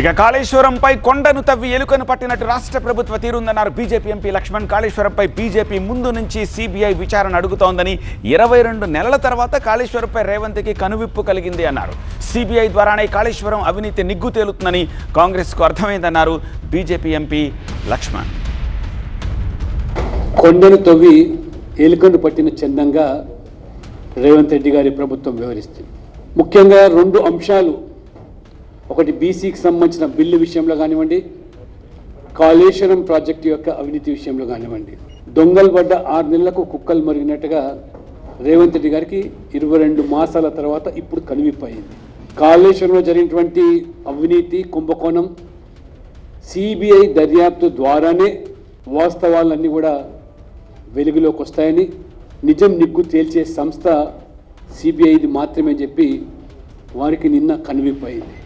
ఇక కాళేశ్వరంపై కొండను తవ్వి ఎలుకను పట్టినట్టు రాష్ట్ర ప్రభుత్వ తీరుందన్నారు బీజేపీ ఎంపీ లక్ష్మణ్. కాళేశ్వరంపై బీజేపీ ముందు నుంచి సిబిఐ విచారణ అడుగుతోందని ఇరవై రెండు నెలల తర్వాత కాళేశ్వరంపై రేవంత్కి కనువిప్పు కలిగింది అన్నారు. సిబిఐ ద్వారానే కాళేశ్వరం అవినీతి నిగ్గు తేలుతుందని కాంగ్రెస్కు అర్థమైందన్నారు బీజేపీ ఎంపీ లక్ష్మణ్. కొండను తవ్వి ఎలుకను పట్టిన చందంగా రేవంత్ రెడ్డి గారి ప్రభుత్వం వ్యవహరిస్తుంది. ముఖ్యంగా రెండు అంశాలు ఒకటి బీసీకి సంబంధించిన బిల్లు విషయంలో కానివ్వండి కాళేశ్వరం ప్రాజెక్టు యొక్క అవినీతి విషయంలో కానివ్వండి. దొంగలు పడ్డ ఆరు నెలలకు కుక్కలు మరిగినట్టుగా రేవంత్ రెడ్డి గారికి ఇరవై రెండు మాసాల తర్వాత ఇప్పుడు కనివిపోయింది కాళేశ్వరంలో జరిగినటువంటి అవినీతి కుంభకోణం సిబిఐ దర్యాప్తు ద్వారానే వాస్తవాలన్నీ కూడా వెలుగులోకి వస్తాయని నిజం నిగ్గు తేల్చే సంస్థ సిబిఐది మాత్రమే చెప్పి వారికి నిన్న కనువిప్పయింది.